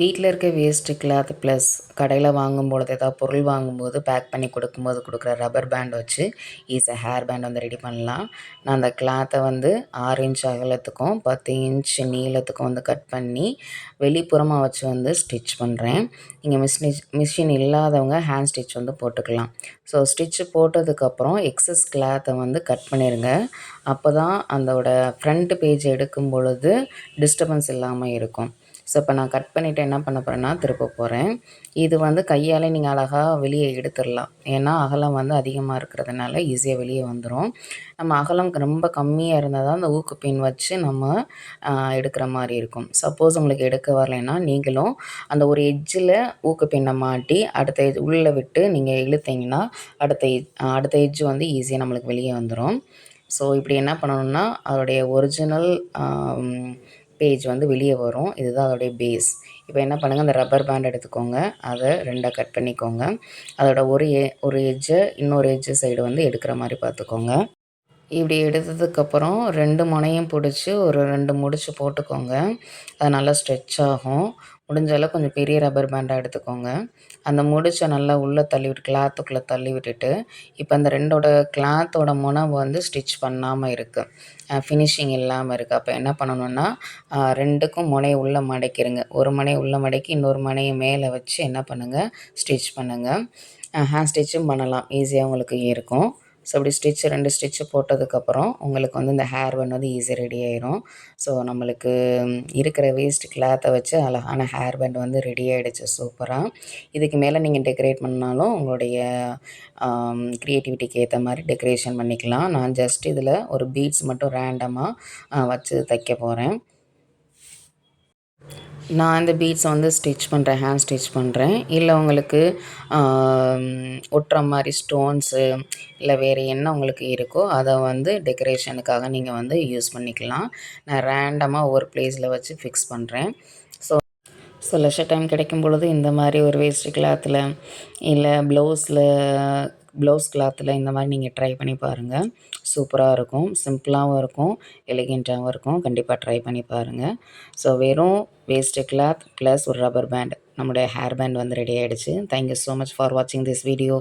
வீட்டில் இருக்க waste cloth plus கடையில் வாங்கும்பொழுது ஏதாவது பொருள் வாங்கும்போது பேக் பண்ணி கொடுக்கும்போது கொடுக்குற ரப்பர் பேண்ட் வச்சு ஈஸியாக ஹேர் பேண்ட் வந்து ரெடி பண்ணலாம். நான் அந்த கிளாத்தை வந்து ஆறு இன்ச் அகலத்துக்கும் பத்து இன்ச் நீளத்துக்கும் வந்து கட் பண்ணி வெளிப்புறமாக வச்சு வந்து ஸ்டிச் பண்ணுறேன் நீங்கள் மிஷினிச் மிஷின் இல்லாதவங்க ஹேண்ட் ஸ்டிச் வந்து போட்டுக்கலாம். ஸோ ஸ்டிச்சு போட்டதுக்கப்புறம் எக்ஸஸ் கிளாத்தை வந்து கட் பண்ணிடுங்க அப்போ தான் அதோட ஃப்ரண்ட் பேஜ் எடுக்கும் பொழுது டிஸ்டர்பன்ஸ் இல்லாமல் இருக்கும். ஸோ இப்போ நான் கட் பண்ணிவிட்டு என்ன பண்ண போகிறேன்னா திருப்ப போகிறேன் இது வந்து கையால் நீங்கள் அழகாக வெளியே எடுத்துடலாம். ஏன்னா அகலம் வந்து அதிகமாக இருக்கிறதுனால ஈஸியாக வெளியே வந்துடும் நம்ம அகலம் ரொம்ப கம்மியாக இருந்தால் தான் அந்த ஊக்கு பின் வச்சு நம்ம எடுக்கிற மாதிரி இருக்கும். சப்போஸ் உங்களுக்கு எடுக்க வரலைன்னா நீங்களும் அந்த ஒரு எஜ்ஜில் ஊக்கு பின்னை மாட்டி அடுத்த எஜ் உள்ளே விட்டு நீங்கள் இழுத்தீங்கன்னா அடுத்த எஜ் அடுத்த எஜ்ஜு வந்து ஈஸியாக நம்மளுக்கு வெளியே வந்துடும் ஸோ இப்படி என்ன பண்ணணும்னா அதோடைய ஒரிஜினல் பேஜ் வந்து வெளியே வரும். இதுதான் அதோடைய பேஸ் இப்போ என்ன பண்ணுங்கள் அந்த ரப்பர் பேண்ட் எடுத்துக்கோங்க. அதை ரெண்டாக கட் பண்ணிக்கோங்க. அதோட ஒரு எ ஒரு எஜ்ஜை இன்னொரு எஜ்ஜு சைடு வந்து எடுக்கிற மாதிரி பார்த்துக்கோங்க. இப்படி எடுத்ததுக்கப்புறம் ரெண்டு முனையும் பிடிச்சி ஒரு ரெண்டு முடிச்சு போட்டுக்கோங்க. அது நல்லா ஸ்ட்ரெச் ஆகும். முடிஞ்சளவு கொஞ்சம் பெரிய ரப்பர் பேண்டாக எடுத்துக்கோங்க. அந்த முடிச்சை நல்லா உள்ளே தள்ளி விட்டு கிளாத்துக்குள்ளே தள்ளி விட்டுட்டு இப்போ அந்த ரெண்டோட கிளாத்தோட முனை வந்து ஸ்டிச் பண்ணாமல் இருக்குது ஃபினிஷிங் இல்லாமல் இருக்குது அப்போ என்ன பண்ணணுன்னா ரெண்டுக்கும் முனையை உள்ளே மடக்கிடுங்க ஒரு முனையை உள்ளே மடக்கி இன்னொரு முனையை மேலே வச்சு என்ன பண்ணுங்கள் ஸ்டிச் பண்ணுங்கள் ஹேண்ட் ஸ்டிச்சும் பண்ணலாம். ஈஸியாக உங்களுக்கு இருக்கும். ஸோ அப்படி ஸ்டிச் ரெண்டு ஸ்டிச்சு போட்டதுக்கப்புறம் உங்களுக்கு வந்து இந்த ஹேர் பன் வந்து ஈஸியாக ரெடி ஆயிரும். ஸோ நம்மளுக்கு இருக்கிற வேஸ்ட் கிளாத்தை வச்சு அழகான ஹேர் பேண்ட் வந்து ரெடி ஆகிடுச்சு சூப்பராக இதுக்கு மேலே நீங்கள் டெக்கரேட் பண்ணாலும் உங்களுடைய க்ரியேட்டிவிட்டிக்கு ஏற்ற மாதிரி டெக்கரேஷன் பண்ணிக்கலாம். நான் ஜஸ்ட் இதில் ஒரு பீட்ஸ் மட்டும் ரேண்டமாக வச்சு தைக்க போகிறேன் நான் இந்த பீட்ஸை வந்து ஸ்டிச் பண்ணுறேன் ஹேண்ட் ஸ்டிச் பண்ணுறேன் இல்லை உங்களுக்கு ஒட்டுற மாதிரி ஸ்டோன்ஸு இல்லை வேறு என்ன உங்களுக்கு இருக்கோ அதை வந்து டெக்கரேஷனுக்காக நீங்கள் வந்து யூஸ் பண்ணிக்கலாம். நான் ரேண்டமாக ஒவ்வொரு ப்ளேஸில் வச்சு ஃபிக்ஸ் பண்ணுறேன் ஸோ ஸோ லெஷர் டைம் கிடைக்கும் பொழுது இந்த மாதிரி ஒரு வேஸ்ட்டு கிளாத்தில் இல்லை ப்ளவுஸில் ப்ளவுஸ் கிளாத்தில் இந்த மாதிரி நீங்கள் ட்ரை பண்ணி பாருங்கள் சூப்பராக இருக்கும். சிம்பிளாகவும் இருக்கும். எலிகெண்ட்டாகவும் இருக்கும். கண்டிப்பாக ட்ரை பண்ணி பாருங்கள் ஸோ வெறும் வேஸ்ட்டு கிளாத் ப்ளஸ் ஒரு ரப்பர் பேண்ட் நம்முடைய ஹேர் பேண்ட் வந்து ரெடி ஆகிடுச்சு thank you so much for வாட்சிங் திஸ் வீடியோ